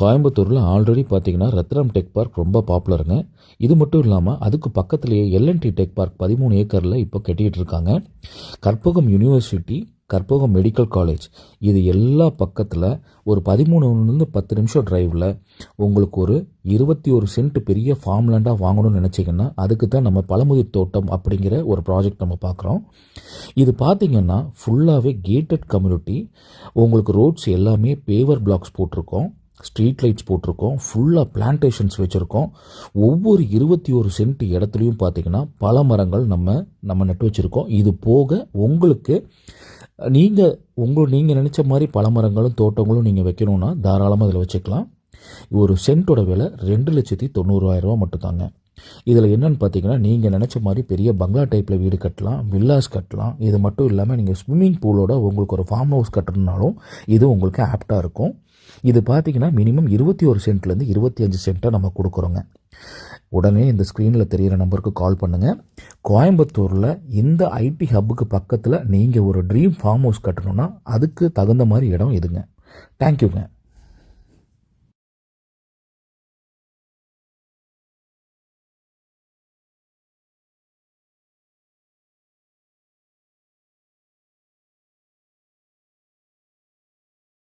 கோயம்புத்தூரில் ஆல்ரெடி பார்த்தீங்கன்னா ரத்னம் tech park ரொம்ப பாப்புலருங்க. இது மட்டும் இல்லாமல் அதுக்கு பக்கத்துலேயே எல்என்டி டெக் பார்க் பதிமூணு ஏக்கரில் இப்போ கட்டிக்கிட்டு இருக்காங்க. Karpagam university Karpagam medical college இது எல்லா பக்கத்தில் ஒரு பதிமூணுலேருந்து பத்து நிமிஷம் டிரைவில் உங்களுக்கு ஒரு இருபத்தி ஒரு சென்ட் பெரிய ஃபார்ம் லேண்டாக வாங்கணும்னு நினச்சிங்கன்னா அதுக்கு தான் நம்ம பழமுதிர் தோட்டம் அப்படிங்கிற ஒரு ப்ராஜெக்ட் நம்ம பார்க்குறோம் இது பார்த்திங்கன்னா ஃபுல்லாகவே கேட்டட் கம்யூனிட்டி உங்களுக்கு ரோட்ஸ் எல்லாமே பேவர் பிளாக்ஸ் போட்டிருக்கோம். ஸ்ட்ரீட் லைட்ஸ் போட்டிருக்கோம். ஃபுல்லாக பிளான்டேஷன்ஸ் வச்சுருக்கோம். ஒவ்வொரு இருபத்தி ஒரு சென்ட் இடத்துலையும் பார்த்தீங்கன்னா பல மரங்கள் நம்ம நம்ம நட்டு வச்சுருக்கோம். இது போக உங்களுக்கு நீங்கள் உங்கள் நீங்கள் நினச்ச மாதிரி பல மரங்களும் தோட்டங்களும் நீங்கள் வைக்கணுன்னா தாராளமாக அதில் வச்சுக்கலாம். ஒரு சென்ட்டோட விலை ரெண்டு லட்சத்தி தொண்ணூறாயிரரூவா மட்டும்தாங்க. இதில் என்னென்னு பார்த்தீங்கன்னா நீங்கள் நினச்ச மாதிரி பெரிய பங்களா டைப்பில் வீடு கட்டலாம் வில்லாஸ் கட்டலாம். இது மட்டும் இல்லாமல் நீங்கள் ஸ்விம்மிங் பூலோட உங்களுக்கு ஒரு ஃபார்ம் ஹவுஸ் கட்டணுனாலும் இது உங்களுக்கு ஆப்டாக இருக்கும். இது பார்த்தீங்கன்னா மினிமம் இருபத்தி ஒரு சென்ட்லேருந்து இருபத்தி அஞ்சு சென்ட்டாக நம்ம கொடுக்குறோங்க. உடனே இந்த ஸ்க்ரீனில் தெரிகிற நம்பருக்கு கால் பண்ணுங்கள் கோயம்புத்தூரில் இந்த ஐடி ஹப்புக்கு பக்கத்தில் நீங்கள் ஒரு ட்ரீம் ஃபார்ம் ஹவுஸ் கட்டணும்னா அதுக்கு தகுந்த மாதிரி இடம் இதுங்க. தேங்க்யூங்க